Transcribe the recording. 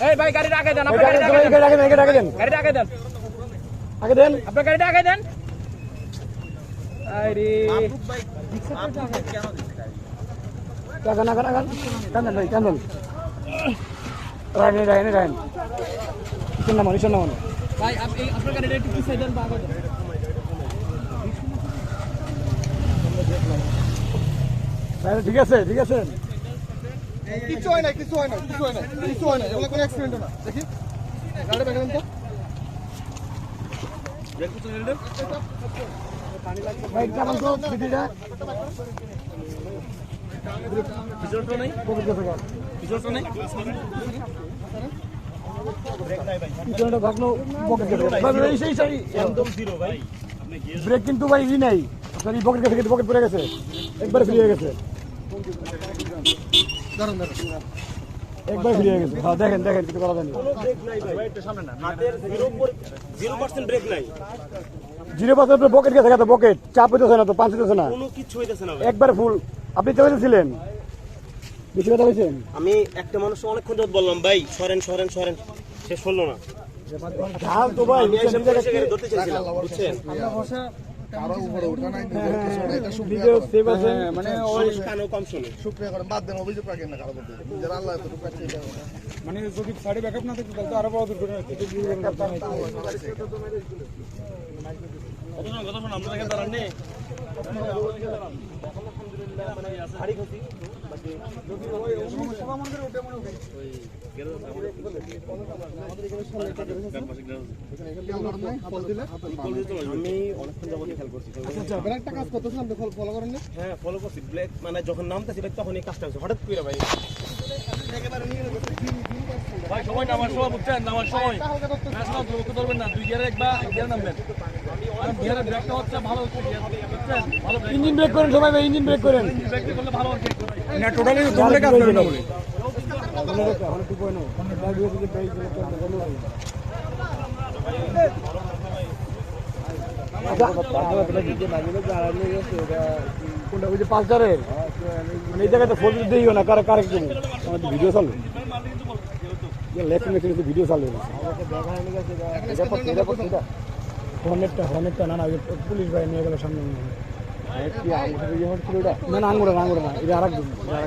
এই ভাই গাড়িটা আগে দেন আপনার গাড়ি গাড়িটা দেন, আগে এই গাড়ি দেন। আগে আগে দেন গাড়িটা আগে দেন। আগে দেন। আপনার গাড়িটা আগে দেন। আরে। কাগান আগান আগান কান্দন ভাই কান্দন রাইন রাইন রাইন শোন মানে শোন মানে ভাই আপনি আপনার গাড়িটা একটু পিছিয়ে দেন বা আগে ঠিক আছে ঠিক আছে কিছু হয় না কিছু হয় না কিছু হয় না কিছু হয় না এগুলো কোনো অ্যাক্সিডেন্ট না দেখি গাড়ি ব্যাগে দেন তো ভাই কেমন তো বিধিটা পিছনটা নেই পিছনটা নেই ব্রেক কিন্তু ভাই ই নাই। আপনার এই পকেট গেছে পকেট পড়ে গেছে। একবার ফ্রি হয়ে গেছে। একবার ফ্রি হয়ে গেছে। হ্যাঁ দেখেন দেখেন কিছু করা যায়নি ব্রেক নাই ভাই। একটু সামনে না। হাতের জিরো পার্সেন্ট পকেট গেছে পকেট চাপ হইতেছে না তো পাঁচ হইতেছে না। কোনো কিছু হইতেছে না ভাই। একবার ফুল আপনি তো ছিলেন বেশি কথা হয়েছেন আমি একটা মানুষ অনেকক্ষণ ধরে বললাম ভাই সরেন সরেন সরেন। শেষ হলো না। ঝাল তো ভাই ধরতে চাইছিলাম বুঝছেন? করেন। সেভ আছে। মানে মানুষ কানেও কম শুনে। শুক্রিয়া করেন বাদ দেন অভিযোগ রাখেন না কারও মধ্যে। নিজের আল্লাহ এত টুকরা ঠিক আছে মানে যদি সাইডে ব্যাকআপ না তাহলে আরও বড় দুর্ঘটনা হচ্ছে কত শোনো আমরা দাঁড়ান। আমি অনেকক্ষণ খেয়াল করছি। আচ্ছা কাজ করতেছেন ফলো করেন হ্যাঁ ফলো করছি। ব্লেক মানে যখন নামতেছি ভাই তখন এই কাজটা হচ্ছে। হঠাৎ করে ভাই। ভাই সময় নামার সময় বুঝছেন? নামার সময়। না ধরবেন না। দুই গিয়ারে একবার গিয়ারে নামবেন। ইঞ্জিন ব্রেক করেন সবাই ভাই ইঞ্জিন ব্রেক করেন। ব্রেক করলে ভালো আর কি না টোটালি তোমরা কাজ করেন বলে কোনটা ওই যে পাঁচটারের এই জায়গাতে ফোন দিইও না কার আমার ভিডিও চালু। লেফট মেশিনে ভিডিও চালু হর্নেটটা হর্নেটটা না না পুলিশ ভাই নিয়ে গেল সামনে। না না না আঙুরে না এটা আর